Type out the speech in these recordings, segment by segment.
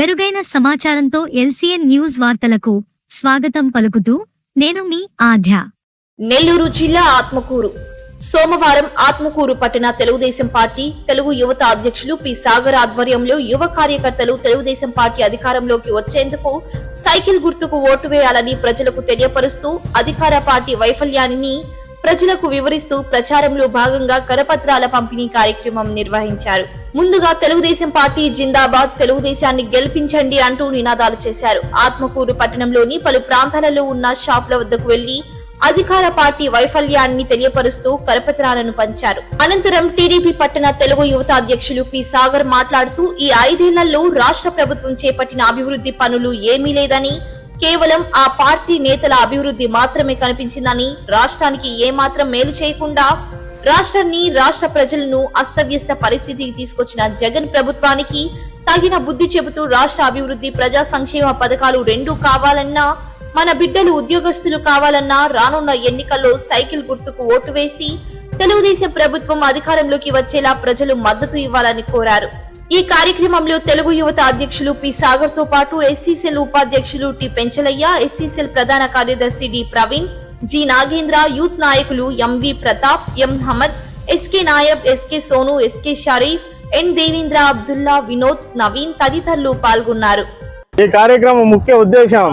మెరుగైన సమాచారంతో LCN news వార్తలకు స్వాగతం పలుకుతూ నేను మీ ఆధ్య. నెల్లూరు జిల్లా ఆత్మకూరు. సోమవారం ఆత్మకూరు పట్టణ తెలుగుదేశం పార్టీ తెలుగు యువత అధ్యక్షులు పి. సాగర్ ఆధ్వర్యంలో యువ కార్యకర్తలు తెలుగుదేశం పార్టీ అధికారంలోకి వచ్చేందుకు సైకిల్ గుర్తుకు ఓటు వేయాలని ప్రజలకు తెలియపరుస్తూ అధికార పార్టీ వైఫల్యాన్ని ప్రజలకు వివరిస్తూ ప్రచారంలో భాగంగా కరపత్రాల పంపిణీ కార్యక్రమం నిర్వహించారు. ముందుగా తెలుగుదేశం పార్టీ జిందాబాద్ తెలుగుదేశాన్ని గెలిపించండి అంటూ నినాదాలు చేశారు. ఆత్మకూరు పట్టణంలోని పలు ప్రాంతాలలో ఉన్న షాపుల వద్దకు వెళ్ళి అధికార పార్టీ వైఫల్యాన్ని తెలియపరుస్తూ కరపత్రాలను పంచారు. అనంతరం టీడీపీ పట్టణ తెలుగు యువత అధ్యక్షులు పి. సాగర్ మాట్లాడుతూ ఈ ఐదేళ్ళలో రాష్ట్ర ప్రభుత్వం చేపట్టిన అభివృద్ధి పనులు ఏమీ లేదని కేవలం ఆ పార్టీ నేతల అభివృద్ధి మాత్రమే కనిపించిందని రాష్ట్రానికి ఏమాత్రం మేలు చేయకుండా రాష్ట్రాన్ని రాష్ట్ర ప్రజలను అస్తవ్యస్త పరిస్థితికి తీసుకొచ్చిన జగన్ ప్రభుత్వానికి తగిన బుద్ధి చెబుతూ రాష్ట్ర అభివృద్ధి ప్రజా సంక్షేమ పథకాలు రెండూ కావాలన్నా మన బిడ్డలు ఉద్యోగస్తులు కావాలన్నా రానున్న ఎన్నికల్లో సైకిల్ గుర్తుకు ఓటు వేసి తెలుగుదేశం ప్రభుత్వం అధికారంలోకి వచ్చేలా ప్రజలు మద్దతు ఇవ్వాలని కోరారు. ఈ కార్యక్రమంలో తెలుగు యువత అధ్యక్షులు పి. సాగర్తో పాటు ఎస్సీసెల్ ఉపాధ్యక్షులు టి. పెంచలయ్య ఎస్సీసెల్ ప్రధాన కార్యదర్శి D. Praveen G Nagendra youth నాయకులు MV Pratap M Hamad SK Nayab SK Sonu SK Sharif N Devendra Abdullah Vinod Naveen తదితరులు పాల్గొన్నారు. ఈ కార్యక్రమం ముఖ్య ఉద్దేశం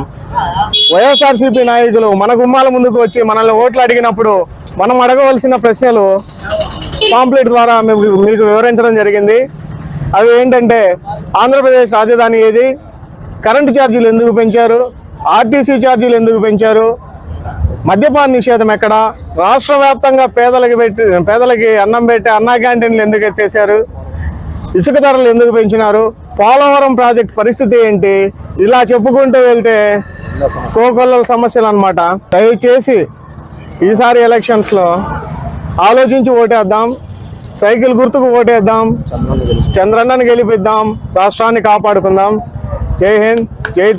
వైఎస్ఆర్సీపీ నాయకులు మన గుమ్మాల ముందుకు వచ్చి మనల్ని ఓట్లు అడిగినప్పుడు మనం అడగవలసిన ప్రశ్నలు పాంప్లెట్ ద్వారా మేము మీకు వివరించడం జరిగింది. అవి ఏంటంటే ఆంధ్రప్రదేశ్ రాజధాని ఏది? కరెంటు ఛార్జీలు ఎందుకు పెంచారు? ఆర్టీసీ ఛార్జీలు ఎందుకు పెంచారు? మద్యపాన నిషేధం ఎక్కడ? రాష్ట్ర వ్యాప్తంగా పేదలకి పెట్టి పేదలకి అన్నం పెట్టే అన్నా క్యాంటీన్లు ఎందుకు ఎత్తేసారు ఇసుక ధరలు ఎందుకు పెంచినారు? పోలవరం ప్రాజెక్ట్ పరిస్థితి ఏంటి? ఇలా చెప్పుకుంటూ వెళ్తే కోకొల్లల సమస్యలు అన్నమాట. దయచేసి ఈసారి ఎలక్షన్స్లో ఆలోచించి ఓటేద్దాం సైకిల్ గుర్తుకు ఓటేద్దాం చంద్రన్నను గెలిపిద్దాం రాష్ట్రాన్ని కాపాడుకుందాం. జై హింద్ జై